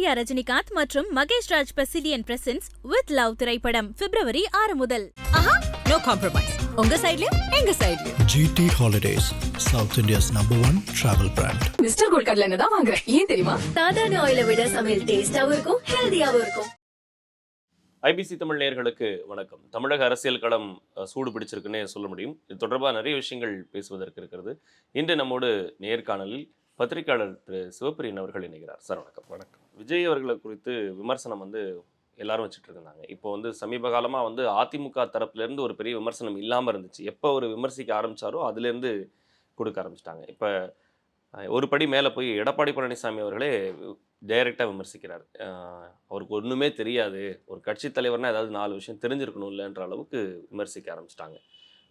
சூர்யா ரஜினிகாந்த் மற்றும் Mahesh Raj Pasidian presence with love திரைப்படம் பிப்ரவரி ஆறு முதல். ஆஹா நோ காம்ப்ரமைஸ் உங்க சைடுலயும் எங்க சைடுலயும் GT Holidays, South India's number one travel brand. Mister gold கடல தான் வாங்குறேன் ஏன் தெரியுமா? சாதாரண ஆயிலை விட சமையல் டேஸ்டாவும் இருக்கும் ஹெல்தியாவும் இருக்கும். ஐபிசி தமிழ் நேயர்களுக்கு வணக்கம். தமிழக அரசியல் களம் சூடு பிடிச்சிருக்குன்னே சொல்ல முடியும். இது தொடர்பாக நிறைய விஷயங்கள் பேசுவதற்கு இருக்கிறது. இன்று நம்மோடு நேர்காணலில் பத்திரிகையாளர் திரு சிவபிரியன் அவர்கள் இணைகிறார். சார் வணக்கம். வணக்கம். விஜய் அவர்களை குறித்து விமர்சனம் வந்து எல்லாரும் வச்சுட்டு இருந்தாங்க இப்போ வந்து சமீப காலமாக வந்து அதிமுக தரப்புலேருந்து ஒரு பெரிய விமர்சனம் இல்லாமல் இருந்துச்சு. எப்போ ஒரு விமர்சிக்க ஆரம்பிச்சாரோ அதுலேருந்து கொடுக்க ஆரம்பிச்சிட்டாங்க. இப்போ ஒரு படி மேலே போய் எடப்பாடி பழனிசாமி அவர்களே டைரெக்டாக விமர்சிக்கிறார். அவருக்கு ஒன்றுமே தெரியாது. ஒரு கட்சி தலைவர்னா ஏதாவது நாலு விஷயம் தெரிஞ்சிருக்கணும் இல்லைன்ற அளவுக்கு விமர்சிக்க ஆரம்பிச்சிட்டாங்க.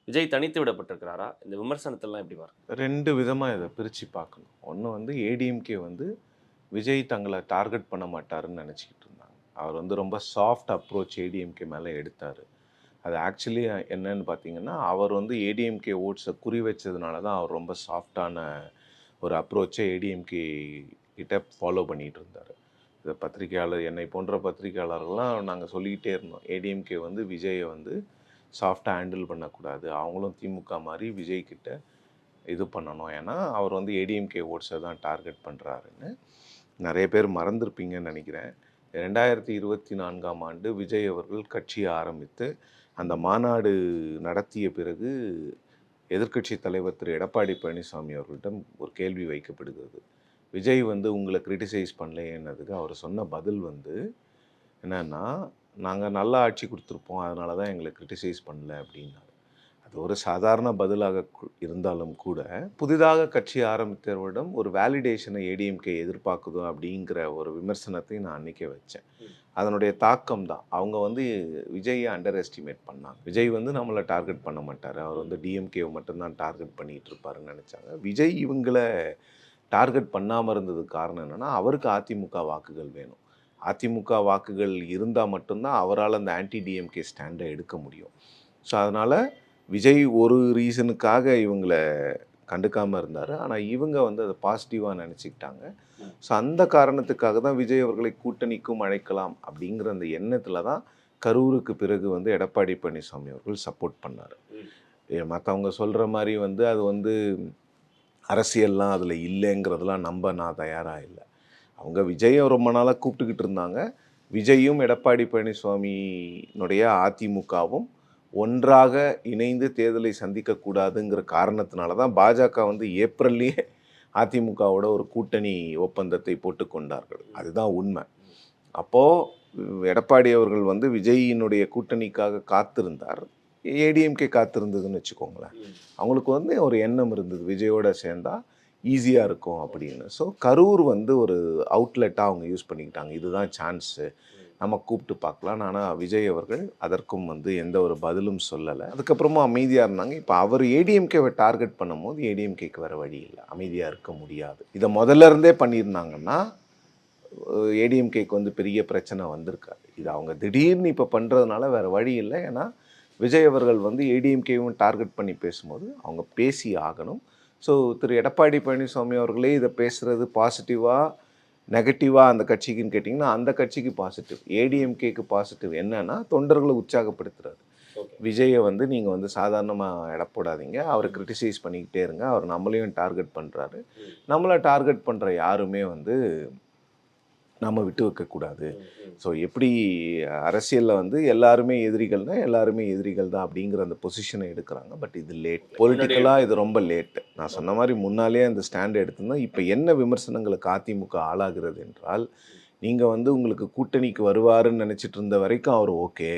விஜய் தனித்து விடப்பட்டிருக்கிறாரா? இந்த விமர்சனத்தெல்லாம் எப்படி வரும் ரெண்டு விதமாக இதை பிரித்து பார்க்கணும். ஒன்று வந்து ஏடிஎம்கே வந்து விஜய் தங்களை டார்கெட் பண்ண மாட்டாருன்னு நினச்சிக்கிட்டு இருந்தாங்க. அவர் வந்து ரொம்ப சாஃப்ட் அப்ரோச் ஏடிஎம்கே மேலே எடுத்தார். அது ஆக்சுவலி என்னன்னு பார்த்தீங்கன்னா அவர் வந்து ஏடிஎம்கே ஓட்ஸை குறி வச்சதுனால தான் அவர் ரொம்ப சாஃப்டான ஒரு அப்ரோச்சை ஏடிஎம்கே கிட்ட ஃபாலோ பண்ணிகிட்டு இருந்தார். இந்த பத்திரிகையாளர் என்னை போன்ற பத்திரிகையாளர்கள்லாம் நாங்கள் சொல்லிக்கிட்டே இருந்தோம். ஏடிஎம்கே வந்து விஜயை வந்து சாஃப்டாக ஹேண்டில் பண்ணக்கூடாது. அவங்களும் திமுக மாதிரி விஜய் கிட்ட இது பண்ணணும். ஏன்னா அவர் வந்து ஏடிஎம்கே ஓட்ஸை தான் டார்கெட் பண்ணுறாருன்னு நிறைய பேர் மறந்துருப்பீங்கன்னு நினைக்கிறேன். ரெண்டாயிரத்தி இருபத்தி நான்காம் ஆண்டு விஜய் அவர்கள் கட்சியை ஆரம்பித்து அந்த மாநாடு நடத்திய பிறகு எதிர்க்கட்சி தலைவர் திரு. எடப்பாடி பழனிசாமி அவர்களிடம் ஒரு கேள்வி வைக்கப்படுகிறது. விஜய் வந்து உங்களை கிரிட்டிசைஸ் பண்ணலையேன்னதுக்கு அவர் சொன்ன பதில் வந்து என்னன்னா நாங்கள் நல்ல ஆட்சி கொடுத்துருப்போம். அதனால தான் எங்களை கிரிட்டிசைஸ் பண்ணல அப்படின்னாரு அது ஒரு சாதாரண பதிலாக இருந்தாலும் கூட புதிதாக கட்சி ஆரம்பித்தவரிடம் ஒரு வேலிடேஷனை ஏடிஎம்கே எதிர்பார்க்குதோ அப்படிங்கிற ஒரு விமர்சனத்தை நான் அன்றைக்கே வச்சேன். அதனுடைய தாக்கம் தான். அவங்க வந்து விஜயை அண்டர் எஸ்டிமேட் பண்ணாங்க. விஜய் வந்து நம்மளை டார்கெட் பண்ண மாட்டார். அவர் வந்து டிஎம்கேவை மட்டும்தான் டார்கெட் பண்ணிகிட்டு இருப்பாருன்னு நினச்சாங்க. விஜய் இவங்களை டார்கெட் பண்ணாமல் இருந்ததுக்கு காரணம் என்னென்னா அவருக்கு அதிமுக வாக்குகள் வேணும். அதிமுக வாக்குகள் இருந்தால் மட்டும்தான் அவரால் அந்த ஆன்டி டிஎம்கே ஸ்டாண்டை எடுக்க முடியும். ஸோ அதனால் விஜய் ஒரு ரீசனுக்காக இவங்களை கண்டுக்காமல் இருந்தார். ஆனால் இவங்க வந்து அதை பாசிட்டிவாக நினச்சிக்கிட்டாங்க. ஸோ அந்த காரணத்துக்காக தான் விஜய் அவர்களை கூட்டணிக்கும் அழைக்கலாம் அப்படிங்கிற அந்த எண்ணத்தில் தான் கரூருக்கு பிறகு வந்து எடப்பாடி பழனிசாமி அவர்கள் சப்போர்ட் பண்ணார். மற்றவங்க சொல்கிற மாதிரி வந்து அது வந்து அரசியல்லாம் அதில் இல்லைங்கிறதெல்லாம் நம்ப நான் தயாராக இல்லை. அவங்க விஜயம் ரொம்ப நாளாக கூப்பிட்டுக்கிட்டு இருந்தாங்க. விஜயும் எடப்பாடி பழனிசாமியினுடைய அதிமுகவும் ஒன்றாக இணைந்து தேர்தலை சந்திக்கக்கூடாதுங்கிற காரணத்தினால தான் பாஜக வந்து ஏப்ரல்லையே அதிமுகவோட ஒரு கூட்டணி ஒப்பந்தத்தை போட்டுக்கொண்டார்கள் அதுதான் உண்மை. அப்போது எடப்பாடி அவர்கள் வந்து விஜயினுடைய கூட்டணிக்காக காத்திருந்தார். ஏடிஎம்கே காத்திருந்ததுன்னு வச்சுக்கோங்களேன். அவங்களுக்கு வந்து ஒரு எண்ணம் இருந்தது. விஜயோட சேர்ந்தால் ஈஸியாக இருக்கும் அப்படின்னு. ஸோ கரூர் வந்து ஒரு அவுட்லெட்டாக அவங்க யூஸ் பண்ணிக்கிட்டாங்க. இதுதான் சான்ஸு நம்ம கூப்பிட்டு பார்க்கலாம். ஆனால் விஜய் அவர்கள் அதற்கும் வந்து எந்த ஒரு பதிலும் சொல்லலை. அதுக்கப்புறமா அமைதியாக இருந்தாங்க. இப்போ அவர் ஏடிஎம்கேவை டார்கெட் பண்ணும்போது ஏடிஎம்கேக்கு வர வழி இல்லை. அமைதியாக இருக்க முடியாது. இதை முதல்ல இருந்தே பண்ணியிருந்தாங்கன்னா ஏடிஎம்கேக்கு வந்து பெரிய பிரச்சனை வந்திருக்காது. இது அவங்க திடீர்னு இப்போ பண்ணுறதுனால வேறு வழி இல்லை. ஏன்னா விஜய் அவர்கள் வந்து ஏடிஎம்கேவும் டார்கெட் பண்ணி பேசும்போது அவங்க பேசி ஆகணும். ஸோ திரு எடப்பாடி பழனிசாமி அவர்களே இதை பேசுகிறது பாசிட்டிவாக நெகட்டிவாக அந்த கட்சிக்குன்னு கேட்டிங்கன்னா அந்த கட்சிக்கு பாசிட்டிவ் ஏடிஎம்கேக்கு பாசிட்டிவ் என்னன்னா தொண்டர்களை உற்சாகப்படுத்துறாரு விஜயை வந்து நீங்கள் வந்து சாதாரணமாக எடை போடாதீங்க. அவரை கிரிட்டிசைஸ் பண்ணிக்கிட்டே இருங்க. அவர் நம்மளையும் டார்கெட் பண்ணுறாரு நம்மளை டார்கெட் பண்ணுற யாருமே வந்து நம்ம விட்டு வைக்கக்கூடாது. ஸோ எப்படி அரசியலில் வந்து எல்லாருமே எதிரிகள்னா எல்லாருமே எதிரிகள் தான் அப்படிங்கிற அந்த பொசிஷனை எடுக்கிறாங்க. பட் இது லேட் பொலிட்டிக்கலாக இது ரொம்ப லேட் நான் சொன்ன மாதிரி முன்னாலே அந்த ஸ்டாண்ட் எடுத்திருந்தோம் இப்போ என்ன விமர்சனங்களுக்கு அதிமுக ஆளாகிறது என்றால் நீங்கள் வந்து உங்களுக்கு கூட்டணிக்கு வருவாருன்னு நினச்சிட்டு இருந்த வரைக்கும் அவர் ஓகே.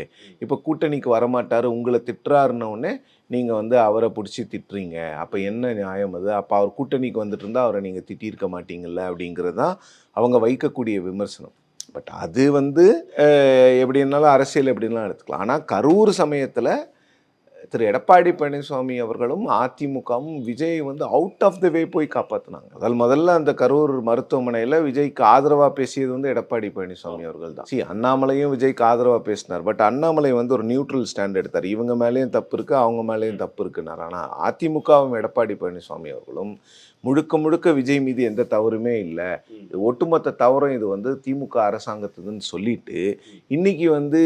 இப்போ கூட்டணிக்கு வரமாட்டார் உங்களை திட்டுறாருன்ன உடனே நீங்கள் வந்து அவரை பிடிச்சி திட்டுறீங்க. அப்போ என்ன நியாயம் அது? அப்போ அவர் கூட்டணிக்கு வந்துட்டு இருந்தால் அவரை நீங்கள் திட்டியிருக்க மாட்டீங்கல்ல அப்படிங்கிறது தான் அவங்க வைக்கக்கூடிய விமர்சனம். பட் அது வந்து அஹ், எப்படின்னாலும் அரசியல் எப்படின்னாலும் எடுத்துக்கலாம். ஆனால் கரூர் சமயத்தில் திரு எடப்பாடி பழனிசாமி அவர்களும் அதிமுகவும் விஜய் வந்து அவுட் ஆஃப் த வே போய் காப்பாற்றினாங்க முதல் முதல்ல அந்த கரூர் மருத்துவமனையில் விஜய்க்கு ஆதரவாக பேசியது வந்து எடப்பாடி பழனிசாமி அவர்கள் தான். சி அண்ணாமலையும் விஜய்க்கு ஆதரவாக பேசினார். பட் அண்ணாமலை வந்து ஒரு நியூட்ரல் ஸ்டாண்ட் எடுத்தார். இவங்க மேலேயும் தப்பு இருக்குது அவங்க மேலேயும் தப்பு இருக்குனார். ஆனால் அதிமுகவும் எடப்பாடி பழனிசாமி அவர்களும் முழுக்க முழுக்க விஜய் மீது எந்த தவறுமே இல்லை. ஒட்டுமொத்த தவறும் இது வந்து திமுக அரசாங்கத்துதுன்னு சொல்லிட்டு இன்னைக்கு வந்து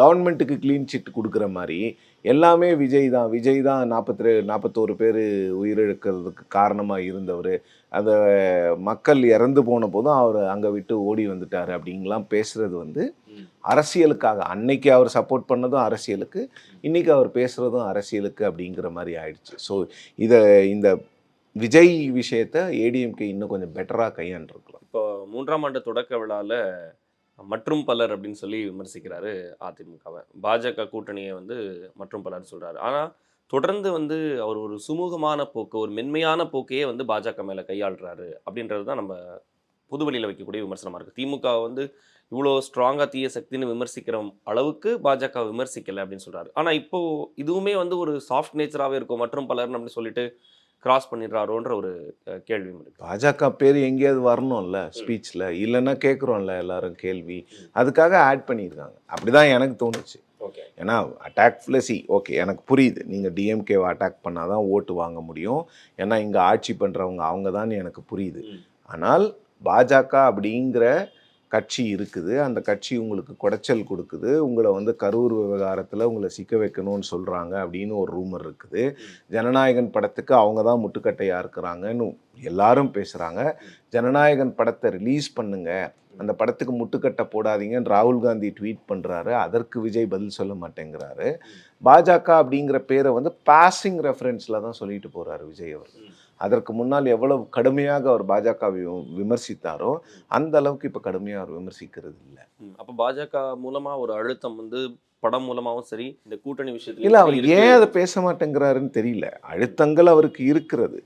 கவர்மெண்ட்டுக்கு க்ளீன் சிட் கொடுக்குற மாதிரி எல்லாமே விஜய் தான். விஜய் தான் நாற்பத்தி நாற்பத்தோரு பேர் உயிரிழக்கிறதுக்கு காரணமாக இருந்தவர். அந்த மக்கள் இறந்து போன போதும் அவர் அங்கே விட்டு ஓடி வந்துட்டார் அப்படிங்கலாம் பேசுறது வந்து. அரசியலுக்காக. அன்னைக்கு அவர் சப்போர்ட் பண்ணதும் அரசியலுக்கு. இன்னைக்கு அவர் பேசுறதும் அரசியலுக்கு அப்படிங்கிற மாதிரி ஆயிடுச்சு. ஸோ இதை இந்த விஜய் விஷயத்த ஏடிஎம்கே இன்னும் கொஞ்சம் பெட்டராக கையாண்டிருக்கலாம். இப்போ மூன்றாம் ஆண்டு தொடக்க விழாவில் மற்றும் பலர் அப்படின்னு சொல்லி விமர்சிக்கிறாரு அதிமுகவை. பாஜக கூட்டணியை வந்து மற்றும் பலர் சொல்கிறாரு ஆனால் தொடர்ந்து வந்து அவர் ஒரு சுமூகமான போக்கு ஒரு மென்மையான போக்கையே வந்து பாஜக மேலே கையாளுறாரு அப்படின்றது தான் நம்ம புதுவெளியில் வைக்கக்கூடிய விமர்சனமாக இருக்குது திமுக வந்து இவ்வளோ ஸ்ட்ராங்காக தீய சக்தின்னு விமர்சிக்கிற அளவுக்கு பாஜக விமர்சிக்கலை அப்படின்னு சொல்கிறாரு ஆனால் இப்போது இதுவுமே வந்து ஒரு சாஃப்ட் நேச்சராகவே இருக்கும். மற்றும் பலர்னு அப்படின்னு சொல்லிட்டு கிராஸ் பண்ணிடுறாரோன்ற ஒரு இருக்கு. பாஜக பேர் எங்கேயாவது வரணும்ல ஸ்பீச்சில் இல்லைன்னா கேட்குறோம்ல எல்லாரும் கேள்வி. அதுக்காக ஆட் பண்ணியிருக்காங்க. அப்படிதான் எனக்கு தோணுச்சு. ஓகே. ஏன்னா அட்டாக் சி ஓகே எனக்கு புரியுது. நீங்கள் டிஎம்கேவை அட்டாக் பண்ணால் தான் ஓட்டு வாங்க முடியும். ஏன்னா இங்கே ஆட்சி பண்ணுறவங்க அவங்க தான் எனக்கு புரியுது. ஆனால் பாஜக அப்படிங்கிற கட்சி இருக்குது. அந்த கட்சி உங்களுக்கு குடைச்சல் கொடுக்குது. உங்களை வந்து கரூர் விவகாரத்தில் உங்களை சிக்க வைக்கணும்னு சொல்கிறாங்க அப்படின்னு ஒரு ரூமர் இருக்குது. ஜனநாயகன் படத்துக்கு அவங்க தான் முட்டுக்கட்டையாக இருக்கிறாங்கன்னு எல்லாரும் பேசுகிறாங்க ஜனநாயகன் படத்தை ரிலீஸ் பண்ணுங்க. அந்த படத்துக்கு முட்டுக்கட்டை போடாதீங்கன்னு ராகுல் காந்தி ட்வீட் பண்ணுறாரு அதற்கு விஜய் பதில் சொல்ல மாட்டேங்கிறாரு. பாஜக அப்படிங்கிற பேரை வந்து பாசிங் ரெஃபரன்ஸில் தான் சொல்லிட்டு போகிறாரு விஜய் அவர்கள். அதற்கு முன்னால் எவ்வளவு கடுமையாக அவர் பாஜகவை விமர்சித்தாரோ அந்த அளவுக்கு இப்போ கடுமையாக அவர் விமர்சிக்கிறது இல்லை. அப்ப பாஜக மூலமா ஒரு அழுத்தம் வந்து படம் மூலமாவும் சரி இந்த கூட்டணி விஷயத்துல இல்லை அவர் ஏன் அதை பேச மாட்டேங்கிறாருன்னு தெரியல. அழுத்தங்கள் அவருக்கு இருக்கிறது.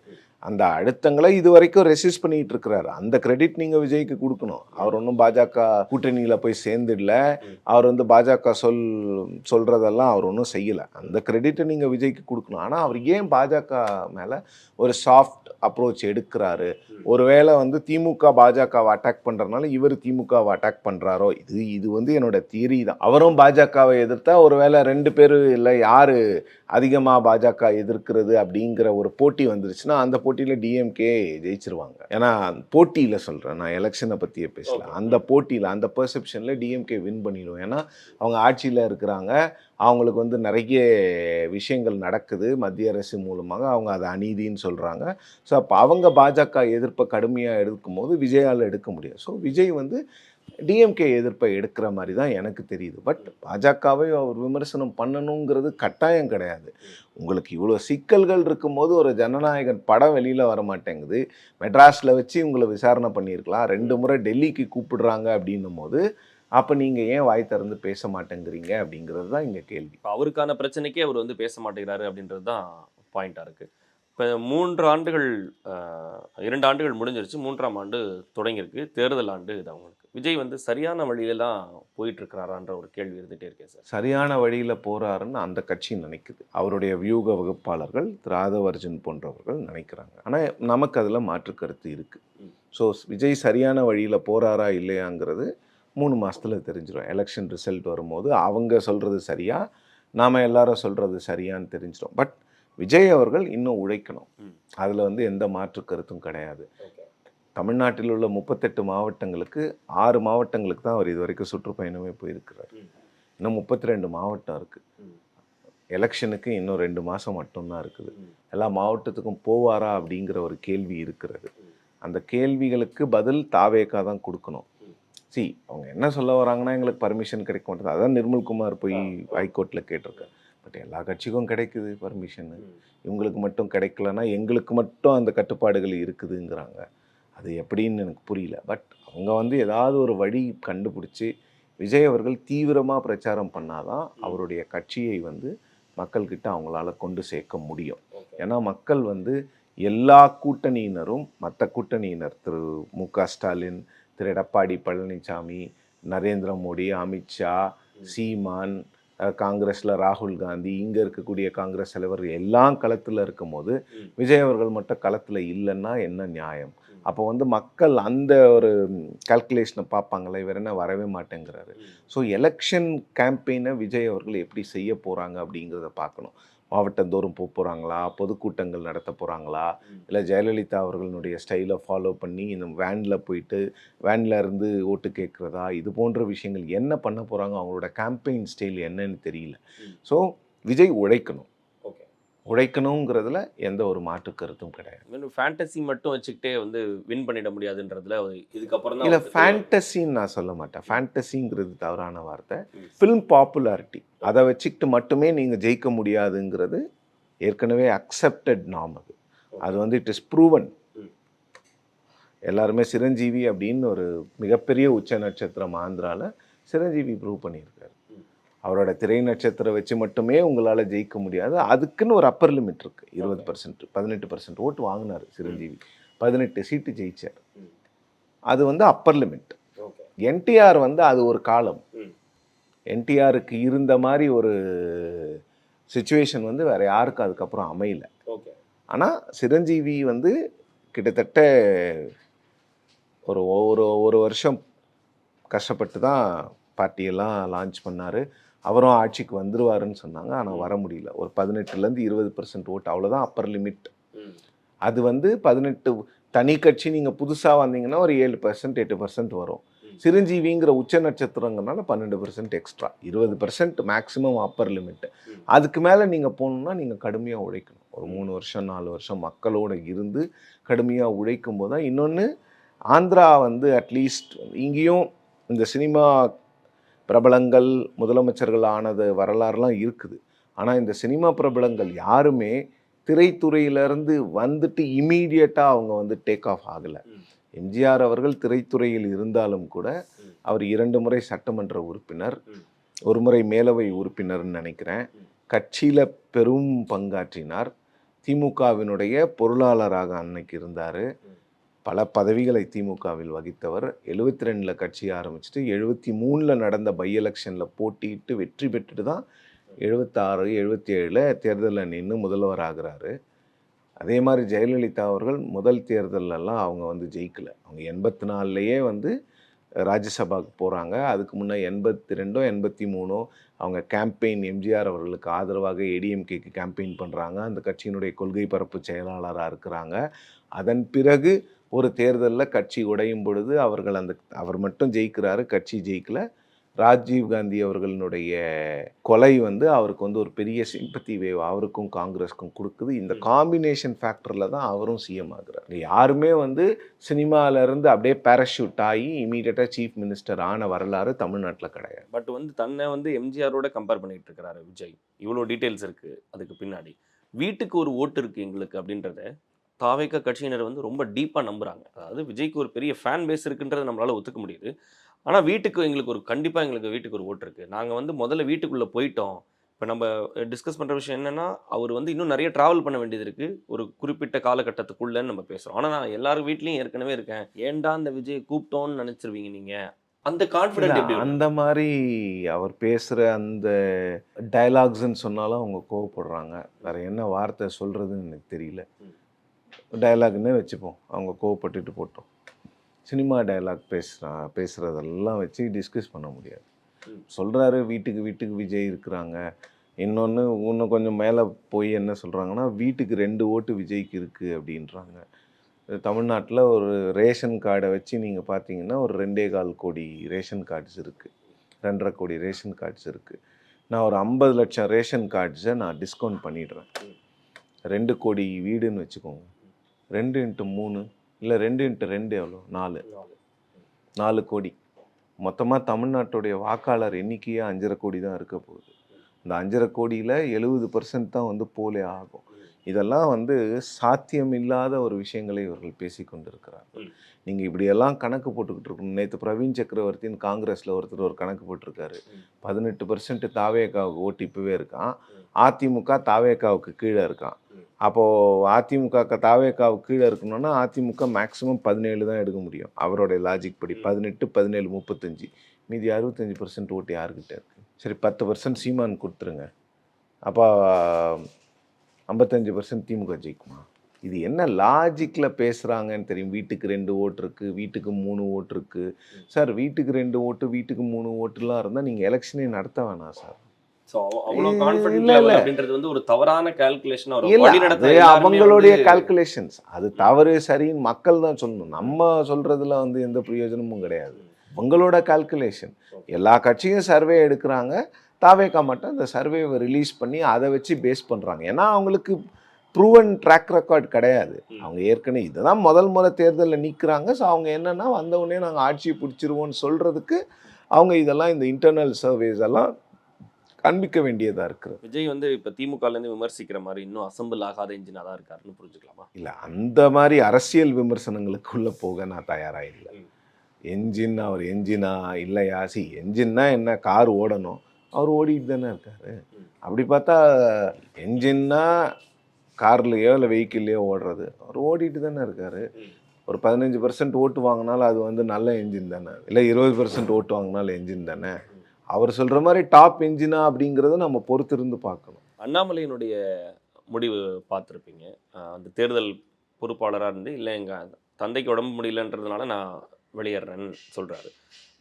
அந்த அழுத்தங்களை இது வரைக்கும் ரெசிஸ்ட் பண்ணிட்டு இருக்கிறாரு அந்த கிரெடிட் நீங்க விஜய்க்கு கொடுக்கணும். அவர் ஒன்றும் பாஜக கூட்டணியில் போய் சேர்ந்துடல. அவர் வந்து பாஜக சொல் சொல்றதெல்லாம் அவர் ஒன்றும் செய்யலை. அந்த கிரெடிட்டை நீங்க விஜய்க்கு கொடுக்கணும். ஆனால் அவர் ஏன் பாஜக மேல ஒரு சாஃப்ட் அப்ரோச் எடுக்கிறாரு? ஒருவேளை வந்து திமுக பாஜகவை அட்டாக் பண்றதுனால இவர் திமுகவை அட்டாக் பண்றாரோ? இது இது வந்து என்னோட தியரி தான். அவரும் பாஜகவை எதிர்த்தா ஒருவேளை ரெண்டு பேரும் இல்லை யாரு அதிகமாக பாஜக எதிர்க்கிறது அப்படிங்கிற ஒரு போட்டி வந்துருச்சுன்னா அந்த போட்டி போட்டியில் டிஎம்கே ஜெயிச்சிருவாங்க. ஏன்னா போட்டியில் சொல்கிறேன் நான் எலெக்ஷனை பற்றியே பேசல. அந்த போட்டியில் அந்த பெர்செப்ஷனில் டிஎம்கே வின் பண்ணிடும். ஏன்னா அவங்க ஆட்சியில் இருக்கிறாங்க. அவங்களுக்கு வந்து நிறைய விஷயங்கள் நடக்குது. மத்திய அரசு மூலமாக அவங்க அதை அநீதின்னு சொல்கிறாங்க ஸோ அப்போ அவங்க பாஜக எதிர்ப்பை கடுமையாக எடுக்கும்போது விஜயால் எடுக்க முடியும் ஸோ விஜய் வந்து டிஎம்கே எதிர்ப்பை எடுக்கிற மாதிரி தான் எனக்கு தெரியுது. பட் பாஜகவை அவர் விமர்சனம் பண்ணணுங்கிறது கட்டாயம் கிடையாது. உங்களுக்கு இவ்வளோ சிக்கல்கள் இருக்கும்போது ஒரு ஜனநாயகன் படம் வெளியில் வர மாட்டேங்குது மெட்ராஸில் வச்சு உங்களை விசாரணை பண்ணியிருக்கலாம். ரெண்டு முறை டெல்லிக்கு கூப்பிடுறாங்க அப்படின்னும் போது அப்போ நீங்கள் ஏன் வாய் திறந்து பேச மாட்டேங்கிறீங்க அப்படிங்கிறது தான் இங்கே கேள்வி. இப்ப அவருக்கான பிரச்சனைக்கே அவர் வந்து பேச மாட்டேங்கிறாரு அப்படின்றது தான் பாயிண்டா இருக்கு. இப்போ மூன்று ஆண்டுகள் இரண்டு ஆண்டுகள் முடிஞ்சிருச்சு. மூன்றாம் ஆண்டு தொடங்கியிருக்கு. தேர்தல் ஆண்டு இது அவங்களுக்கு. விஜய் வந்து சரியான வழியில தான் போயிட்டு இருக்கிறாரான்ற ஒரு கேள்வி இருந்துட்டே இருக்கேன் சார். சரியான வழியில் போகிறாருன்னு அந்த கட்சி நினைக்குது. அவருடைய வியூக வகுப்பாளர்கள் திராதவர்ஜன் போன்றவர்கள் நினைக்கிறாங்க. ஆனால் நமக்கு அதில் மாற்று கருத்து இருக்குது. ஸோ விஜய் சரியான வழியில் போகிறாரா இல்லையாங்கிறது மூணு மாதத்தில் தெரிஞ்சிடும் எலெக்ஷன் ரிசல்ட் வரும்போது அவங்க சொல்கிறது சரியா நாம் எல்லாரும் சொல்கிறது சரியான்னு தெரிஞ்சிடும் பட் விஜய் அவர்கள் இன்னும் உழைக்கணும். அதில் வந்து எந்த மாற்று கருத்தும் கிடையாது. தமிழ்நாட்டில் உள்ள முப்பத்தெட்டு மாவட்டங்களுக்கு ஆறு மாவட்டங்களுக்கு தான் அவர் இது வரைக்கும் சுற்றுப்பயணமே போயிருக்கிறார். இன்னும் முப்பத்தி ரெண்டு மாவட்டம் இருக்குது. எலெக்ஷனுக்கு இன்னும் ரெண்டு மாதம் மட்டும்தான் இருக்குது. எல்லா மாவட்டத்துக்கும் போவாரா அப்படிங்கிற ஒரு கேள்வி இருக்கிறது. அந்த கேள்விகளுக்கு பதில் தாவேக்கா தான் கொடுக்கணும். சி அவங்க என்ன சொல்ல வராங்கன்னா எங்களுக்கு பர்மிஷன் கிடைக்க மாட்டேது அதான் நிர்மல்குமார் போய் ஹைகோர்ட்டில் கேட்டிருக்காரு. பட் எல்லா கட்சிக்கும் கிடைக்குது பர்மிஷனு இவங்களுக்கு மட்டும் கிடைக்கலன்னா எங்களுக்கு மட்டும் அந்த கட்டுப்பாடுகள் இருக்குதுங்கிறாங்க. அது எப்படின்னு எனக்கு புரியல. பட் அவங்க வந்து ஏதாவது ஒரு வழி கண்டுபிடிச்சி விஜய் அவர்கள் தீவிரமாக பிரச்சாரம் பண்ணாதான் அவருடைய கட்சியை வந்து மக்கள்கிட்ட அவங்களால கொண்டு சேர்க்க முடியும். ஏன்னா மக்கள் வந்து எல்லா கூட்டணியினரும் மற்ற கூட்டணியினர் திரு மு க ஸ்டாலின் திரு எடப்பாடி பழனிசாமி நரேந்திர மோடி அமித்ஷா சீமான் காங்கிரஸ்ல ராகுல் காந்தி இங்க இருக்கக்கூடிய காங்கிரஸ் தலைவர் எல்லாம் களத்துல இருக்கும்போது ம். விஜய் அவர்கள் மட்டும் களத்துல இல்லைன்னா என்ன நியாயம்? அப்போ வந்து மக்கள் அந்த ஒரு கால்குலேஷனை பார்ப்பாங்களே இவர் என்ன வரவே மாட்டேங்கிறாரு. ஸோ எலெக்ஷன் கேம்பெயினை விஜய் அவர்கள் எப்படி செய்ய போகிறாங்க அப்படிங்கிறத பார்க்கணும். மாவட்டந்தோறும் போக போகிறாங்களா பொதுக்கூட்டங்கள் நடத்த போகிறாங்களா இல்லை ஜெயலலிதா அவர்களுடைய ஸ்டைலை ஃபாலோ பண்ணி இந்த வேனில் போயிட்டு வேனில் இருந்து ஓட்டு கேட்குறதா? இது போன்ற விஷயங்கள் என்ன பண்ண போகிறாங்க அவங்களோட கேம்பெயின் ஸ்டைல் என்னன்னு தெரியல. ஸோ விஜய் உழைக்கணும். உழைக்கணுங்கிறதுல எந்த ஒரு மாற்று கருத்தும் கிடையாது. ஃபேண்டசி மட்டும் வச்சுக்கிட்டே வந்து வின் பண்ணிட முடியாதுன்றதுல இதுக்கப்புறம் தான் இல்லை ஃபேண்டசின்னு நான் சொல்ல மாட்டேன். ஃபேண்டசிங்கிறது தவறான வார்த்தை. ஃபிலிம் பாப்புலாரிட்டி அதை வச்சுக்கிட்டு மட்டுமே நீங்கள் ஜெயிக்க முடியாதுங்கிறது ஏற்கனவே அக்செப்டட் நாம் அது. அது வந்து இட் இஸ் ப்ரூவன். எல்லாருமே சிரஞ்சீவி அப்படின்னு ஒரு மிகப்பெரிய உச்ச நட்சத்திரம் ஆந்திரால சிரஞ்சீவி ப்ரூவ் பண்ணியிருக்காரு ம். அவரோட திரை நட்சத்திரம் வச்சு மட்டுமே உங்களால் ஜெயிக்க முடியாது. அதுக்குன்னு ஒரு அப்பர் லிமிட் இருக்கு. இருபது பர்சன்ட் பதினெட்டு பர்சன்ட் ஓட்டு வாங்கினார் சிரஞ்சீவி. பதினெட்டு சீட்டு ஜெயிச்சார். அது வந்து அப்பர் லிமிட் என்டிஆர் வந்து அது ஒரு காலம். என்டிஆருக்கு இருந்த மாதிரி ஒரு சுச்சுவேஷன் வந்து வேற யாருக்கும் அதுக்கப்புறம் அமையல. ஆனால் சிரஞ்சீவி வந்து கிட்டத்தட்ட ஒரு ஒரு ஒரு வருஷம் கஷ்டப்பட்டு தான் பார்ட்டியெல்லாம் லான்ச் பண்ணார். அவரும் ஆட்சிக்கு வந்துருவாருன்னு சொன்னாங்க. ஆனால் வர முடியல. ஒரு பதினெட்டுலேருந்து இருபது பர்சன்ட் ஓட்டு. அவ்வளோதான் அப்பர் லிமிட். அது வந்து பதினெட்டு தனி கட்சி நீங்கள் புதுசாக வந்தீங்கன்னா ஒரு ஏழு பர்சன்ட் எட்டு பர்சன்ட் வரும். சிரஞ்சீவிங்கிற உச்ச நட்சத்திரங்கிறனால பன்னெண்டு பர்சன்ட் எக்ஸ்ட்ரா இருபது பர்சன்ட் மேக்ஸிமம் அப்பர் லிமிட் ம். அதுக்கு மேலே நீங்கள் போகணுன்னா நீங்கள் கடுமையாக உழைக்கணும். ஒரு மூணு வருஷம் நாலு வருஷம் மக்களோட இருந்து கடுமையாக உழைக்கும் போது தான் இன்னொன்று ஆந்திரா வந்து அட்லீஸ்ட் இங்கேயும் இந்த சினிமா பிரபலங்கள் முதலமைச்சர்கள் ஆனது வரலாறுலாம் இருக்குது ஆனால் இந்த சினிமா பிரபலங்கள் யாருமே திரைத்துறையிலேருந்து வந்துட்டு இமீடியட்டாக அவங்க வந்து டேக் ஆஃப் ஆகலை. எம்ஜிஆர் அவர்கள் திரைத்துறையில் இருந்தாலும் கூட. அவர் இரண்டு முறை சட்டமன்ற உறுப்பினர். ஒரு முறை மேலவை உறுப்பினர்னு நினைக்கிறேன். கட்சியில் பெரும் பங்காற்றினார் திமுகவினுடைய பொருளாளராக அன்னைக்கு இருந்தார். பல பதவிகளை திமுகவில் வகித்தவர். எழுபத்தி ரெண்டில் கட்சி ஆரம்பிச்சுட்டு எழுபத்தி மூணில் நடந்த பை எலெக்ஷனில் போட்டியிட்டு வெற்றி பெற்றுட்டு தான் எழுபத்தாறு எழுபத்தி ஏழில் தேர்தலில் நின்று முதல்வர் ஆகிறாரு. அதே மாதிரி ஜெயலலிதா அவர்கள் முதல் தேர்தலெல்லாம் அவங்க வந்து ஜெயிக்கல. அவங்க எண்பத்தி நாலுலேயே வந்து ராஜ்யசபாவுக்கு போகிறாங்க அதுக்கு முன்னே எண்பத்தி ரெண்டோ எண்பத்தி மூணோ அவங்க கேம்பெயின் எம்ஜிஆர் அவர்களுக்கு ஆதரவாக ஏடிஎம்கேக்கு கேம்பெயின் பண்ணுறாங்க அந்த கட்சியினுடைய கொள்கை பரப்பு செயலாளராக இருக்கிறாங்க. அதன் பிறகு ஒரு தேர்தலில் கட்சி உடையும் பொழுது அவர்கள் அந்த அவர் மட்டும் ஜெயிக்கிறாரு கட்சி ஜெயிக்கல. ராஜீவ் காந்தி அவர்களுடைய கொலை வந்து அவருக்கு வந்து ஒரு பெரிய சிம்பத்தி வேவ் அவருக்கும் காங்கிரஸ்க்கும் கொடுக்குது. இந்த காம்பினேஷன் ஃபேக்டரில் தான் அவரும் சிஎம் ஆகுறார். யாருமே வந்து சினிமால இருந்து அப்படியே பேராஷூட் ஆகி இமீடியட்டாக சீஃப் மினிஸ்டர் ஆன வரலாறு தமிழ்நாட்டில் கிடையாது. பட் வந்து தன்னை வந்து எம்ஜிஆரோட கம்பேர் பண்ணிட்டு இருக்கிறாரு விஜய். இவ்வளோ டீட்டெயில்ஸ் இருக்கு அதுக்கு பின்னாடி. வீட்டுக்கு ஒரு ஓட்டு இருக்கு எங்களுக்கு அப்படின்றத தாவேக்க கட்சியினர் வந்து ரொம்ப டீப்பாக நம்புறாங்க. அதாவது விஜய்க்கு ஒரு பெரிய ஃபேன் பேஸ் இருக்குன்றதை நம்மளால ஒத்துக்க முடியுது. ஆனால் வீட்டுக்கு எங்களுக்கு ஒரு கண்டிப்பாக எங்களுக்கு வீட்டுக்கு ஒரு ஓட்டு இருக்கு. நாங்கள் வந்து முதல்ல வீட்டுக்குள்ளே போயிட்டோம். இப்போ நம்ம டிஸ்கஸ் பண்ணுற விஷயம் என்னன்னா அவர் வந்து இன்னும் நிறைய ட்ராவல் பண்ண வேண்டியது இருக்கு. ஒரு குறிப்பிட்ட காலகட்டத்துக்குள்ளன்னு நம்ம பேசுகிறோம் ஆனால் நான் எல்லாரும் வீட்லேயும் ஏற்கனவே இருக்கேன். ஏன்டா அந்த விஜய் கூப்பிட்டோன்னு நினைச்சிருவீங்க நீங்கள் அந்த கான்ஃபிடென்ட்? அந்த மாதிரி அவர் பேசுகிற அந்த டயலாக்ஸ்ன்னு சொன்னாலும் அவங்க கோவப்படுறாங்க. வேற என்ன வார்த்தை சொல்கிறதுன்னு எனக்கு தெரியல. டைலாக்னே டயலாக்னே வச்சுப்போம். அவங்க கோவப்பட்டுட்டு போட்டோம். சினிமா டயலாக் பேசுகிறா பேசுகிறதெல்லாம் வச்சு டிஸ்கஸ் பண்ண முடியாது. சொல்கிறாரு வீட்டுக்கு வீட்டுக்கு விஜய் இருக்கிறாங்க. இன்னொன்று இன்னும் கொஞ்சம் மேலே போய் என்ன சொல்கிறாங்கன்னா வீட்டுக்கு ரெண்டு ஓட்டு விஜய்க்கு இருக்குது அப்படின்றாங்க. தமிழ்நாட்டில் ஒரு ரேஷன் கார்டை வச்சு நீங்கள் பார்த்தீங்கன்னா ஒரு ரெண்டே கால் கோடி ரேஷன் கார்ட்ஸ் இருக்குது ரெண்டரை கோடி ரேஷன் கார்ட்ஸ் இருக்குது நான் ஒரு ஐம்பது லட்சம் ரேஷன் கார்ட்ஸை நான் டிஸ்கவுண்ட் பண்ணிடுறேன். ரெண்டு கோடி வீடுன்னு வச்சுக்கோங்க. ரெண்டு இன்ட்டு மூணு இல்லை ரெண்டு இன்ட்டு ரெண்டு எவ்வளோ? நாலு. நாலு கோடி. மொத்தமாக தமிழ்நாட்டுடைய வாக்காளர் எண்ணிக்கையே அஞ்சரை கோடி தான் இருக்க போகுது. இந்த அஞ்சரை கோடியில் எழுபது பர்சன்ட் தான் வந்து போலே ஆகும். இதெல்லாம் வந்து சாத்தியமில்லாத ஒரு விஷயங்களை இவர்கள் பேசி கொண்டிருக்கிறார்கள். நீங்கள் இப்படியெல்லாம் கணக்கு போட்டுக்கிட்டு இருக்கணும். நேற்று பிரவீன் சக்கரவர்த்தின்னு காங்கிரஸில் ஒருத்தர் ஒரு கணக்கு போட்டிருக்காரு. பதினெட்டு பர்சன்ட் தாவேக்காவுக்கு ஓட்டு இப்போவே இருக்கான். அதிமுக தாவேக்காவுக்கு கீழே இருக்கான். அப்போது அதிமுக தாவேக்காவுக்கு கீழே இருக்கணும்னா அதிமுக மேக்ஸிமம் பதினேழு தான் எடுக்க முடியும். அவருடைய லாஜிக் படி. பதினெட்டு பதினேழு முப்பத்தஞ்சு. மீதி அறுபத்தஞ்சு பர்சன்ட் ஓட்டு யாருக்கிட்ட இருக்கு? சரி பத்து பர்சன்ட் சீமான் கொடுத்துருங்க. அப்போ ஐம்பத்தஞ்சு பர்சன்ட் திமுக ஜெயிக்குமா? இது என்ன லாஜிக்கில் பேசுகிறாங்கன்னு தெரியும். வீட்டுக்கு ரெண்டு ஓட்டு இருக்குது வீட்டுக்கு மூணு ஓட்டு இருக்குது சார் வீட்டுக்கு ரெண்டு ஓட்டு வீட்டுக்கு மூணு ஓட்டுலாம் இருந்தால் நீங்கள் எலெக்ஷனே நடத்த வேணாம் சார். அவங்களுடைய கால்குலேஷன்ஸ் அது தவறு சரின்னு மக்கள் தான் சொல்லணும். நம்ம சொல்றதுல வந்து எந்த பிரயோஜனமும் கிடையாது. உங்களோட கால்குலேஷன் எல்லா கட்சியும் சர்வே எடுக்கிறாங்க. தாவேக்கா மட்டும் அந்த சர்வேவை ரிலீஸ் பண்ணி அதை வச்சு பேஸ் பண்றாங்க. ஏன்னா அவங்களுக்கு ப்ரூவன் ட்ராக் ரெக்கார்ட் கிடையாது. அவங்க ஏற்கனவே இதுதான் முதல் முறை தேர்தலில் நிற்கிறாங்க ஸோ அவங்க என்னன்னா வந்த உடனே நாங்கள் ஆட்சியை பிடிச்சிருவோம்னு சொல்றதுக்கு அவங்க இதெல்லாம் இந்த இன்டர்னல் சர்வேஸ் எல்லாம் காண்பிக்க வேண்டியதா இருக்குது விஜய் வந்து இப்ப திமுகல இருந்து விமர்சிக்கிற மாதிரி இன்னும் அசம்பிள் ஆகாத இன்ஜினா தான் இருக்காருன்னு புரிஞ்சுக்கலாமா? இல்லை அந்த மாதிரி அரசியல் விமர்சனங்களுக்குள்ள போக நான் தயாராக இல்லை. என்ஜின் அவர் என்ஜினா இல்லையா? சி என்ஜின்னா என்ன? கார் ஓடணும். அவர் ஓடிட்டு தானே இருக்காரு. அப்படி பார்த்தா என்ஜின்னா கார்லையோ இல்லை வெஹிக்கிள்லையோ ஓடுறது. அவர் ஓடிட்டு தானே இருக்காரு. ஒரு பதினஞ்சு பர்சன்ட் ஓட்டு வாங்கினாலும் அது வந்து நல்ல என்ஜின் தானே. இல்லை இருபது பர்சன்ட் ஓட்டு வாங்கினாலும் என்ஜின் தானே. அவர் சொல்கிற மாதிரி டாப் என்ஜினா அப்படிங்கிறத நம்ம பொறுத்திருந்து பார்க்கணும். அண்ணாமலையினுடைய முடிவு பார்த்துருப்பீங்க. அந்த தேர்தல் பொறுப்பாளராக இருந்து இல்லை எங்கள் தந்தைக்கு உடம்பு முடியலன்றதுனால நான் வெளியேறேன்னு சொல்கிறாரு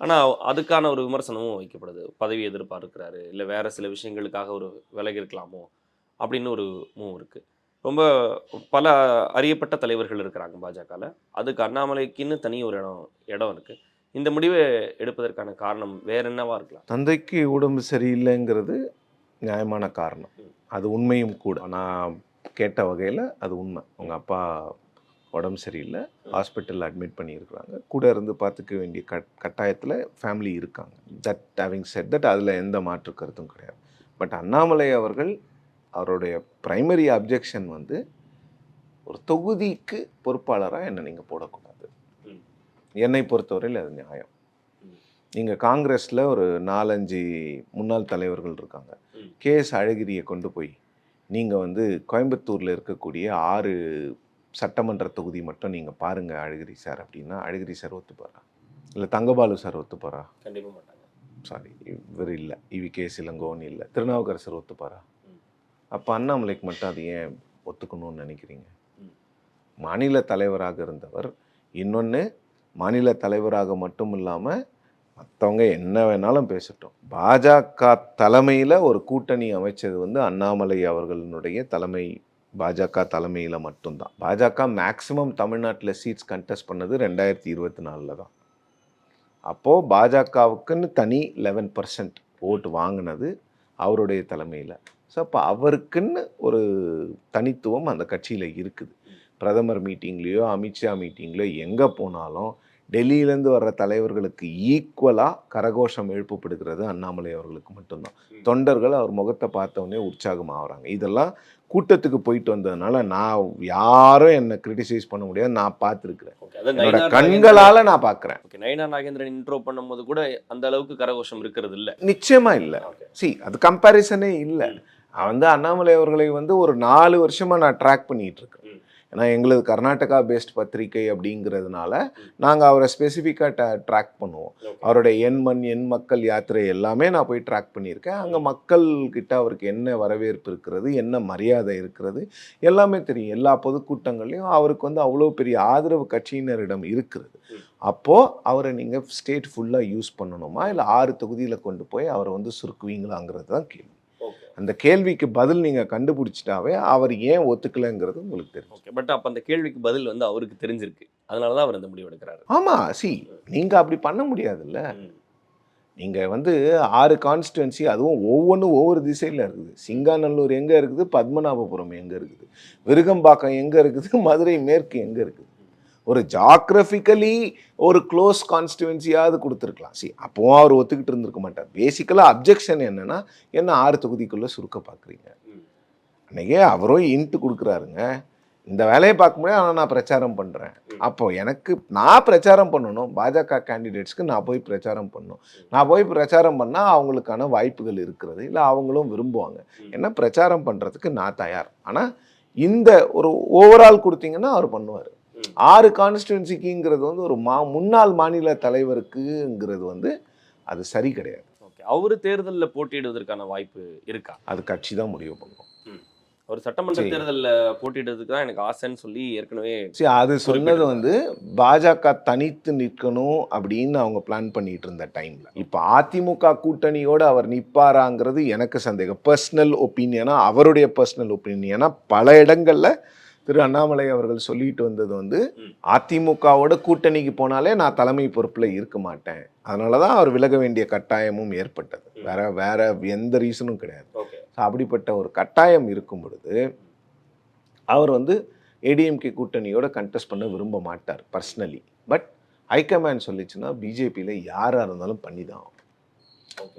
ஆனால் அதுக்கான ஒரு விமர்சனமும் வைக்கப்படுது. பதவி எதிர்பார்க்கிறாரு இல்லை வேறு சில விஷயங்களுக்காக ஒரு விலகி இருக்கலாமோ அப்படின்னு ஒரு மூவ் இருக்குது ரொம்ப பல அறியப்பட்ட தலைவர்கள் இருக்கிறாங்க பாஜகவில் அதுக்கு அண்ணாமலைக்குன்னு தனி ஒரு இடம் இடம் இருக்குது இந்த முடிவை எடுப்பதற்கான காரணம் வேற என்னவா இருக்கலாம்? தந்தைக்கு உடம்பு சரியில்லைங்கிறது நியாயமான காரணம். அது உண்மையும் கூட. நான் கேட்ட வகையில் அது உண்மை. உங்கள் அப்பா உடம்பு சரியில்லை. ஹாஸ்பிட்டலில் அட்மிட் பண்ணியிருக்கிறாங்க. கூட இருந்து பார்த்துக்க வேண்டிய கட் கட்டாயத்தில் ஃபேமிலி இருக்காங்க. தட் ஹேவிங் செட் தட் அதில் எந்த மாற்று கருத்தும் கிடையாது. பட் அண்ணாமலை அவர்கள் அவருடைய ப்ரைமரி அப்ஜெக்ஷன் வந்து ஒரு தொகுதிக்கு பொறுப்பாளராக என்னை நீங்கள் போடக்கூடாது. என்னை பொறுத்தவரையில் அது நியாயம். நீங்கள் காங்கிரஸில் ஒரு நாலஞ்சு முன்னாள் தலைவர்கள் இருக்காங்க. கேஎஸ் அழகிரியை கொண்டு போய் நீங்கள் வந்து கோயம்புத்தூரில் இருக்கக்கூடிய ஆறு சட்டமன்ற தொகுதி மட்டும் நீங்கள் பாருங்கள் அழகிரி சார் அப்படின்னா அழகிரி சார் ஒத்துப்பாரா இல்லை தங்கபாலு சார் ஒத்துப்பாரா கண்டிப்பாக மாட்டாங்க சாரி இவர் இல்லை இவி கே சிலங்கோன்னு இல்லை திருநாவுக்கரசர் ஒத்துப்பாரா ம். அப்போ அண்ணாமலைக்கு மட்டும் அது ஏன் ஒத்துக்கணும்னு நினைக்கிறீங்க. மாநில தலைவராக இருந்தவர் இன்னொன்று மாநில தலைவராக மட்டும் இல்லாமல் மற்றவங்க என்ன வேணாலும் பேசட்டும். பாஜக தலைமையில் ஒரு கூட்டணி அமைச்சது வந்து அண்ணாமலை அவர்களினுடைய தலைமை பாஜக தலைமையில் மட்டும்தான். பாஜக மேக்சிமம் தமிழ்நாட்டில் சீட்ஸ் கண்டெஸ்ட் பண்ணது ரெண்டாயிரத்தி இருபத்தி நாலில் தான். அப்போது பாஜகவுக்குன்னு தனி லெவன் பர்சன்ட் ஓட்டு வாங்கினது அவருடைய தலைமையில். ஸோ அப்போ அவருக்குன்னு ஒரு தனித்துவம் அந்த கட்சியில் இருக்குது. பிரதமர் மீட்டிங்லேயோ அமித்ஷா மீட்டிங்லேயோ எங்கே போனாலும் டெல்லியிலேருந்து வர்ற தலைவர்களுக்கு ஈக்குவலாக கரகோஷம் எழுப்பப்படுகிறது அண்ணாமலை அவர்களுக்கு மட்டும்தான். தொண்டர்கள் அவர் முகத்தை பார்த்தவொடனே உற்சாகமாகறாங்க இதெல்லாம் கூட்டத்துக்கு போயிட்டு வந்ததுனால நான் யாரும் என்னை கிரிட்டிசைஸ் பண்ண முடியாது. நான் பார்த்துருக்குறேன். கண்களால் நான் பார்க்குறேன். ஓகே நயினா நாகேந்திரன் இன்ட்ரோ பண்ணும்போது கூட அந்த அளவுக்கு கரகோஷம் இருக்கிறது இல்ல. நிச்சயமா இல்லை. சி அது கம்பேரிசனே இல்லை. வந்து அண்ணாமலை அவர்களை வந்து ஒரு நாலு வருஷமா நான் ட்ராக் பண்ணிட்டு இருக்கேன். ஏன்னா எங்களது கர்நாடகா பேஸ்ட் பத்திரிகை அப்படிங்கிறதுனால நாங்கள் அவரை ஸ்பெசிஃபிக்காக ட்ராக் பண்ணுவோம். அவருடைய எண் மண் எண் மக்கள் யாத்திரை எல்லாமே நான் போய் ட்ராக் பண்ணியிருக்கேன். அங்கே மக்கள் கிட்ட அவருக்கு என்ன வரவேற்பு இருக்கிறது என்ன மரியாதை இருக்கிறது எல்லாமே தெரியும். எல்லா பொதுக்கூட்டங்கள்லையும் அவருக்கு வந்து அவ்வளோ பெரிய ஆதரவு கட்சியினரிடம் இருக்கிறது. அப்போது அவரை நீங்கள் ஸ்டேட் ஃபுல்லாக யூஸ் பண்ணணுமா? இல்லை ஆறு தொகுதியில் கொண்டு போய் அவரை வந்து சுருக்குவீங்களாங்கிறது தான் கேள்வி. அந்த கேள்விக்கு பதில் நீங்கள் கண்டுபிடிச்சிட்டாவே அவர் ஏன் ஒத்துக்கலைங்கிறது உங்களுக்கு தெரியும் ஓகே பட் அப்ப அந்த கேள்விக்கு பதில் வந்து அவருக்கு தெரிஞ்சிருக்கு. அதனால தான் அவர் அந்த முடிவு எடுக்கிறாரு. ஆமாம் சி நீங்கள் அப்படி பண்ண முடியாதுல்ல. நீங்கள் வந்து ஆறு கான்ஸ்டுவன்சி அதுவும் ஒவ்வொன்றும் ஒவ்வொரு திசையில் இருக்குது. சிங்காநல்லூர் எங்கே இருக்குது? பத்மநாபபுரம் எங்கே இருக்குது? விருகம்பாக்கம் எங்கே இருக்குது? மதுரை மேற்கு எங்கே இருக்குது? ஒரு ஜாக்ரபிக்கலி ஒரு க்ளோஸ் கான்ஸ்டுவன்சியாவது கொடுத்துருக்கலாம். சி அப்போவும் அவர் ஒத்துக்கிட்டு இருந்திருக்க மாட்டார். பேசிக்கலாக அப்ஜெக்ஷன் என்னன்னா என்ன ஆறு தொகுதிக்குள்ளே சுருக்க பார்க்குறீங்க. அன்னைக்கே அவரும் இன்ட்டு கொடுக்குறாருங்க. இந்த வேலையை பார்க்க முடியாது ஆனால் நான் பிரச்சாரம் பண்ணுறேன் அப்போ எனக்கு நான் பிரச்சாரம் பண்ணணும். பாஜக கேண்டிடேட்ஸ்க்கு நான் போய் பிரச்சாரம் பண்ணணும். நான் போய் பிரச்சாரம் பண்ணால் அவங்களுக்கான வாய்ப்புகள் இருக்கிறது இல்லை அவங்களும் விரும்புவாங்க. என்ன பிரச்சாரம் பண்ணுறதுக்கு நான் தயார். ஆனால் இந்த ஒரு ஓவரால் கொடுத்தீங்கன்னா அவர் பண்ணுவார். ஆறு கான்ஸ்டுவன்சிக்குங்கிறது வந்து ஒரு மா முன்னாள் மாநில தலைவருக்குங்கிறது வந்து அது சரி கிடையாது. ஓகே. அவரு தேர்தல்ல போட்டியிடுவதற்கான வாய்ப்பு இருக்கா? அது கட்சி தான் முடிவு பண்ணும். ஒரு சட்டமன்ற. தேர்தல்ல போட்டியிடுறதுக்கு தான் எனக்கு ஆசைன்னு சொல்லி ஏற்கனவே சரி அது சொன்னது வந்து பாஜக தனித்து நிற்கணும் அப்படின்னு அவங்க பிளான் பண்ணிட்டு இருந்த டைம்ல இப்போ அதிமுக கூட்டணியோட அவர் நிப்பாராங்கிறது எனக்கு சந்தேகம். பர்சனல் ஒப்பீனியனா அவருடைய பர்சனல் ஒப்பீனியனா பல இடங்கள்ல திரு அண்ணாமலை அவர்கள் சொல்லிட்டு வந்தது வந்து. அதிமுகவோட கூட்டணிக்கு போனாலே நான் தலைமை பொறுப்புல இருக்க மாட்டேன். அதனால தான் அவர் விலக வேண்டிய கட்டாயமும் ஏற்பட்டது. வேற வேற எந்த ரீசனும் கிடையாது. அப்படிப்பட்ட ஒரு கட்டாயம் இருக்கும் பொழுது அவர் வந்து ஏடிஎம்கே கூட்டணியோட கண்டெஸ்ட் பண்ண விரும்ப மாட்டார் பர்சனலி பட் ஹைகமாண்ட் சொல்லிச்சுன்னா பிஜேபியில் யாராக இருந்தாலும் பண்ணி தான்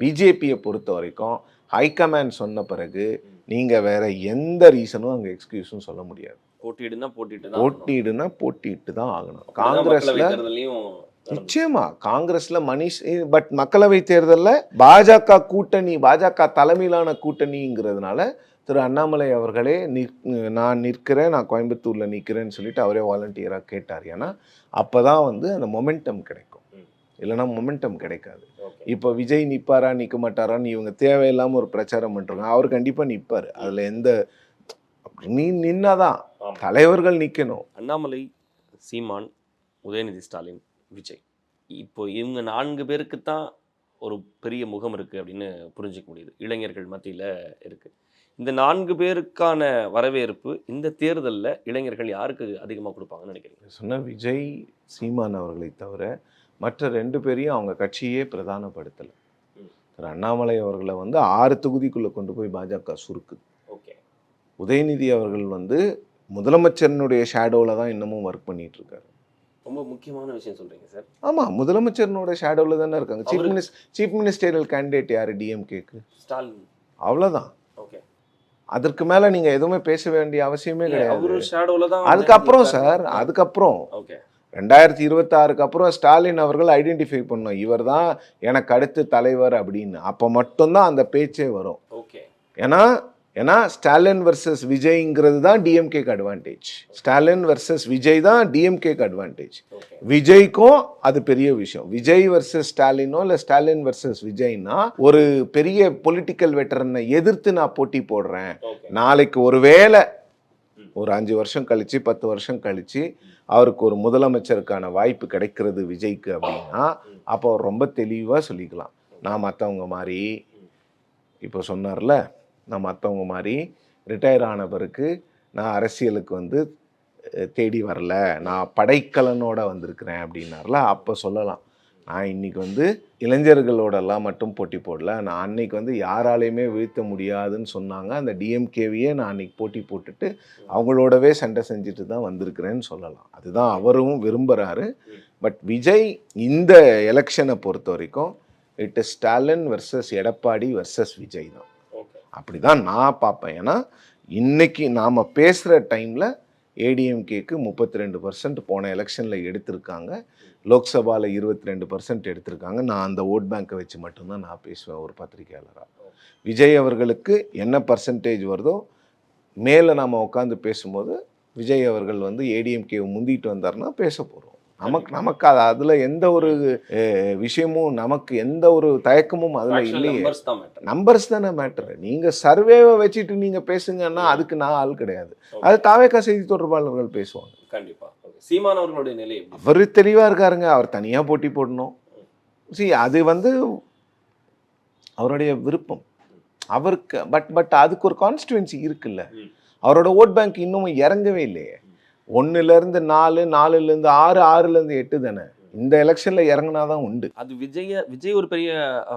பிஜேபியை பொறுத்த வரைக்கும் ஹைகமாண்ட் சொன்ன பிறகு நீங்கள் வேற எந்த ரீசனும் அங்கே எக்ஸ்கியூஸும் சொல்ல முடியாது. போட்டியிடுனா போட்டிட்டு போட்டியிடுனா போட்டியிட்டு தான் ஆகணும். காங்கிரஸ்ல. நிச்சயமா காங்கிரஸ்ல மணிஷ் பட் மக்களவை தேர்தலில் பாஜக கூட்டணி பாஜக தலைமையிலான கூட்டணிங்கிறதுனால திரு அண்ணாமலை அவர்களே நான் நிற்கிறேன் நான் கோயம்புத்தூர்ல நிற்கிறேன்னு சொல்லிட்டு அவரே வாலண்டியராக கேட்டார். ஏன்னா அப்பதான் வந்து அந்த மொமெண்டம் கிடைக்கும். ம். இல்லைன்னா மொமெண்டம் கிடைக்காது. இப்போ விஜய் நிப்பாரா நிற்க மாட்டாரான்னு இவங்க தேவையில்லாம ஒரு பிரச்சாரம் பண்றாங்க. அவர் கண்டிப்பா நிப்பாரு. அதுல எந்த நீ நின்னாதான். தலைவர்கள் நிக்கணும். அண்ணாமலை சீமான் உதயநிதி ஸ்டாலின் விஜய். இப்போ இவங்க நான்கு பேருக்கு தான் ஒரு பெரிய முகம் இருக்கு அப்படின்னு புரிஞ்சுக்க முடியுது. இளைஞர்கள் மத்தியில இருக்கு. இந்த நான்கு பேருக்கான வரவேற்பு இந்த தேர்தல்ல இளைஞர்கள் யாருக்கு அதிகமா கொடுப்பாங்கன்னு நினைக்கிறீங்க? சொன்ன விஜய் சீமான் அவர்களை தவிர மற்ற ரெண்டு பேரையும் அவங்க கட்சியே பிரதானப்படுத்தலை. திரு அண்ணாமலை அவர்களை வந்து ஆறு தொகுதிக்குள்ளே கொண்டு போய் பாஜக சுருக்குது உதயநிதி அவர்கள் வந்து முதலமைச்சரினுடைய ஷேடோவில் தான் இன்னமும் ஒர்க் பண்ணிட்டு இருக்காரு ரொம்ப முக்கியமான விஷயம் சொல்றீங்க சார் ஆமாம் முதலமைச்சரினோட ஷேடோவில் தானே இருக்காங்க. Chief minis chief ministerial candidate யார் டிஎம்கேக்கு ஸ்டாலின். அவ்வளோதான் ஓகே. அதற்கு மேலே நீங்கள் எதுவுமே பேச வேண்டிய அவசியமே கிடையாது. அதுக்கப்புறம் சார் அதுக்கப்புறம் ஓகே. ரெண்டாயிரத்தி இருபத்தாறுக்கு அப்புறம் ஸ்டாலின் அவர்கள் ஐடென்டிஃபை பண்ணோம் இவர் தான் எனக்கு அடுத்து தலைவர் அப்படின்னு. அப்போ மட்டும்தான் அந்த பேச்சே வரும். ஓகே. ஏன்னா ஏன்னா ஸ்டாலின் வர்சஸ் விஜய்ங்கிறது தான் டிஎம்கேக்கு அட்வான்டேஜ் ஸ்டாலின் வர்சஸ் விஜய் தான் டிஎம்கேக்கு அட்வான்டேஜ் விஜய்க்கும் அது பெரிய விஷயம். விஜய் வர்சஸ் ஸ்டாலினோ இல்லை ஸ்டாலின் வர்சஸ் விஜய்னா ஒரு பெரிய பொலிட்டிக்கல் வெட்டரனை எதிர்த்து நான் போட்டி போடுறேன். நாளைக்கு ஒருவேளை ஒரு அஞ்சு வருஷம் கழிச்சு பத்து வருஷம் கழிச்சு அவருக்கு ஒரு முதலமைச்சருக்கான வாய்ப்பு கிடைக்கிறது விஜய்க்கு அப்படின்னா அப்போ அவர் ரொம்ப தெளிவாக சொல்லிக்கலாம். நான் மற்றவங்க மாதிரி இப்போ சொன்னார்ல நான் மற்றவங்க மாதிரி ரிட்டையர் ஆன பிறகு நான் அரசியலுக்கு வந்து தேடி வரல. நான் படைக்கலனோட வந்திருக்கிறேன் அப்படின்னார்ல அப்போ சொல்லலாம். நான் இன்றைக்கி வந்து இளைஞர்களோடலாம் மட்டும் போட்டி போடல. நான் அன்னைக்கு வந்து யாராலையுமே வீழ்த்த முடியாதுன்னு சொன்னாங்க. அந்த டிஎம்கேவையே நான் அன்னைக்கு போட்டி போட்டுட்டு அவங்களோடவே சண்டை செஞ்சுட்டு தான் வந்திருக்கிறேன்னு சொல்லலாம். அதுதான் அவரும் விரும்புகிறாரு பட் விஜய் இந்த எலெக்ஷனை பொறுத்த வரைக்கும் it is Stalin versus Edappadi versus Vijay தான். அப்படி தான் நான் பார்ப்பேன். ஏன்னா இன்றைக்கி நாம் பேசுகிற டைமில் ஏடிஎம்கேக்கு முப்பத்தி ரெண்டு பர்சன்ட் போன எலெக்ஷனில் எடுத்திருக்காங்க. லோக்சபாவில் இருபத்தி ரெண்டு பர்சன்ட் எடுத்திருக்காங்க. நான் அந்த ஓட் பேங்க்கை வச்சு மட்டும்தான் நான் பேசுவேன் ஒரு பத்திரிகையாளராக விஜய் அவர்களுக்கு என்ன பர்சன்டேஜ் வருதோ மேலே நாம் உட்காந்து பேசும்போது விஜய் அவர்கள் வந்து ஏடிஎம்கே முந்திட்டு வந்தாருன்னா பேச போகிறோம் நமக்கு நமக்கு அது அதில் எந்த ஒரு விஷயமும் நமக்கு எந்த ஒரு தயக்கமும் அதில் இல்லையே. நம்பர்ஸ் தான் மேட்டர் நம்பர்ஸ் தானே மேட்ரு நீங்க சர்வேவை வச்சுட்டு நீங்க பேசுங்கன்னா அதுக்கு நான் ஆள் கிடையாது. அது தாவேக்கா செய்தி தொடர்பாளர்கள் பேசுவாங்க. கண்டிப்பா. ஓகே சீமான் அவர்களுடைய நிலை அவர் தெளிவா இருக்காருங்க. அவர் தனியா போட்டி போடணும். see அது வந்து அவருடைய விருப்பம். அவருக்கு பட் பட் அதுக்கு ஒரு கான்ஸ்டுவன்சி இருக்குல்ல. அவரோட ஓட் பேங்க் இன்னும் இறங்கவே இல்லையே. ஒண்ணுல இருந்து நாலு நாலுல இருந்து ஆறு ஆறுல இருந்து எட்டு தானே. இந்த எலெக்ஷன்ல இறங்குனாதான் உண்டு. அது விஜய விஜய் ஒரு பெரிய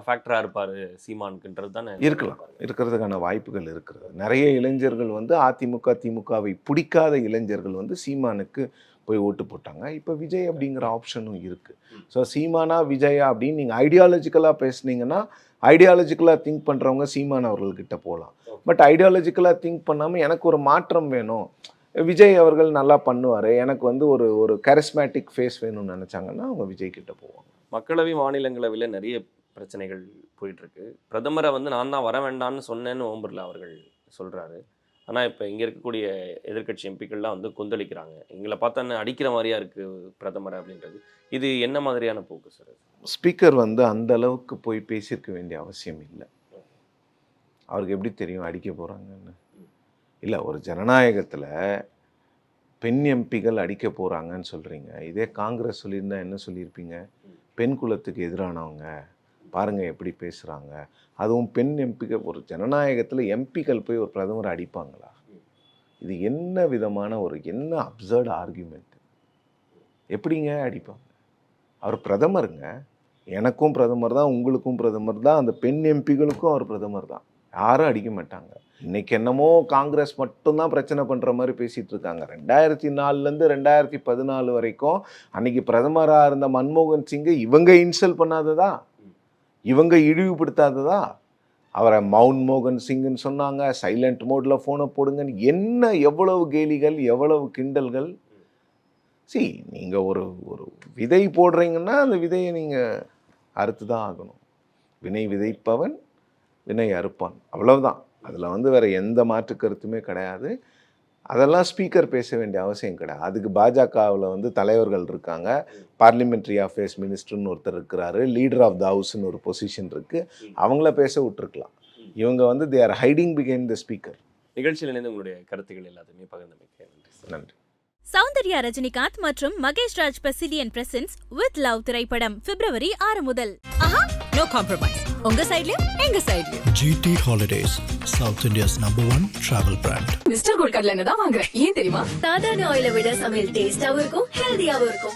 ஃபேக்டரா இருப்பாரு சீமானுக்குன்றது தானே? இருக்கலாம். இருக்கிறதுக்கான வாய்ப்புகள் இருக்கிறது. நிறைய இளைஞர்கள் வந்து அதிமுக திமுகவை பிடிக்காத இளைஞர்கள் வந்து சீமானுக்கு போய் ஓட்டு போட்டாங்க. இப்போ விஜய் அப்படிங்கிற ஆப்ஷனும் இருக்கு. ஸோ சீமானா விஜயா அப்படின்னு நீங்கள் ஐடியாலஜிக்கலாக பேசுனீங்கன்னா ஐடியாலஜிக்கலாக திங்க் பண்ணுறவங்க சீமான் அவர்கள்கிட்ட போகலாம். பட் ஐடியாலஜிக்கலாக திங்க் பண்ணாமல் எனக்கு ஒரு மாற்றம் வேணும். விஜய் அவர்கள் நல்லா பண்ணுவார். எனக்கு வந்து ஒரு ஒரு கரிஸ்மேட்டிக் ஃபேஸ் வேணும்னு நினச்சாங்கன்னா அவங்க விஜய் கிட்ட போவாங்க. மக்களவை மாநிலங்களவையில் நிறைய பிரச்சனைகள் போயிட்டு இருக்கு பிரதமரை வந்து நான் தான் வர வேண்டாம்னு சொன்னேன்னு ஓம் பிர்லா அவர்கள் சொல்றாரு. ஆனா இப்போ இங்க இருக்கக்கூடிய எதிர்க்கட்சி எம்பிக்கள்லாம் வந்து கொந்தளிக்கிறாங்க. எங்களை பார்த்தா அடிக்கிற மாதிரியா இருக்கு பிரதமர் அப்படின்றது. இது என்ன மாதிரியான போக்கு சார் ஸ்பீக்கர் வந்து அந்த அளவுக்கு போய் பேசியிருக்க வேண்டிய அவசியம் இல்லை. அவருக்கு எப்படி தெரியும் அடிக்க போகிறாங்கன்னு இல்லை ஒரு ஜனநாயகத்தில் பெண் எம்பிகள் அடிக்க போகிறாங்கன்னு சொல்கிறீங்க இதே காங்கிரஸ் சொல்லியிருந்தால் என்ன சொல்லியிருப்பீங்க? பெண் குலத்துக்கு எதிரானவங்க. பாருங்கள் எப்படி பேசுகிறாங்க அதுவும் பெண் எம்பிகள் ஒரு ஜனநாயகத்தில் எம்பிக்கள் போய் ஒரு பிரதமரை அடிப்பாங்களா? இது என்ன விதமான ஒரு என்ன அப்சர்ட் ஆர்கியூமெண்ட் எப்படிங்க அடிப்பாங்க? அவர் பிரதமருங்க. எனக்கும் பிரதமர் தான் உங்களுக்கும் பிரதமர் தான். அந்த பெண் எம்பிகளுக்கும் அவர் பிரதமர் தான். யாரும் அடிக்க மாட்டாங்க. இன்னைக்கு என்னமோ காங்கிரஸ் மட்டும்தான் பிரச்சனை பண்ணுற மாதிரி பேசிகிட்டு இருக்காங்க. ரெண்டாயிரத்தி நாலுலேருந்து ரெண்டாயிரத்தி பதினாலு வரைக்கும் அன்னைக்கு பிரதமராக இருந்த மன்மோகன் சிங்கை இவங்க இன்சல்ட் பண்ணாததா? இவங்க இழிவுபடுத்தாததா? அவரை மவுன் மோகன் சிங்னு சொன்னாங்க சைலண்ட் மோடில் ஃபோனை போடுங்கன்னு. என்ன எவ்வளவு கேலிகள் எவ்வளவு கிண்டல்கள்? சி நீங்கள் ஒரு ஒரு விதை போடுறீங்கன்னா அந்த விதையை நீங்கள் அறுத்து தான் ஆகணும். வினை விதைப்பவன் வினை அறுப்பான். அவ்வளவுதான். அதில் வந்து வேறு எந்த மாற்று கருத்துமே கிடையாது. அதெல்லாம் ஸ்பீக்கர் பேச வேண்டிய அவசியம் கிடையாது. அதுக்கு பாஜகவில் வந்து தலைவர்கள் இருக்காங்க. பார்லிமெண்ட்ரி அஃபேர்ஸ் மினிஸ்டர்னு ஒருத்தர் இருக்கிறாரு. லீடர் ஆஃப் த ஹவுஸ்னு ஒரு பொசிஷன் இருக்குது அவங்கள பேச விட்டுருக்கலாம். இவங்க வந்து தே ஆர் ஹைடிங் பிகைன் த ஸ்பீக்கர் நிகழ்ச்சியில் இணைந்து உங்களுடைய கருத்துக்கள் எல்லாத்தையுமே பகிர்ந்தமைக்க நன்றி. சௌந்தர்யா ரஜினிகாந்த் மற்றும் Mahesh Raj Pesilian presence with love திரைப்படம் பிப்ரவரி ஆறு முதல். நோ காம்ப்ரமைஸ் உங்க சைடுலயும் எங்க சைடுலயும் GT Holidays, South India's number one travel brand. Mister gold கடலை எண்ணெய் தான் வாங்குறேன் ஏன் தெரியுமா? சாதாரண ஆயிலை விட சமையல் டேஸ்டாவும் இருக்கும் ஹெல்தியாவும் இருக்கும்.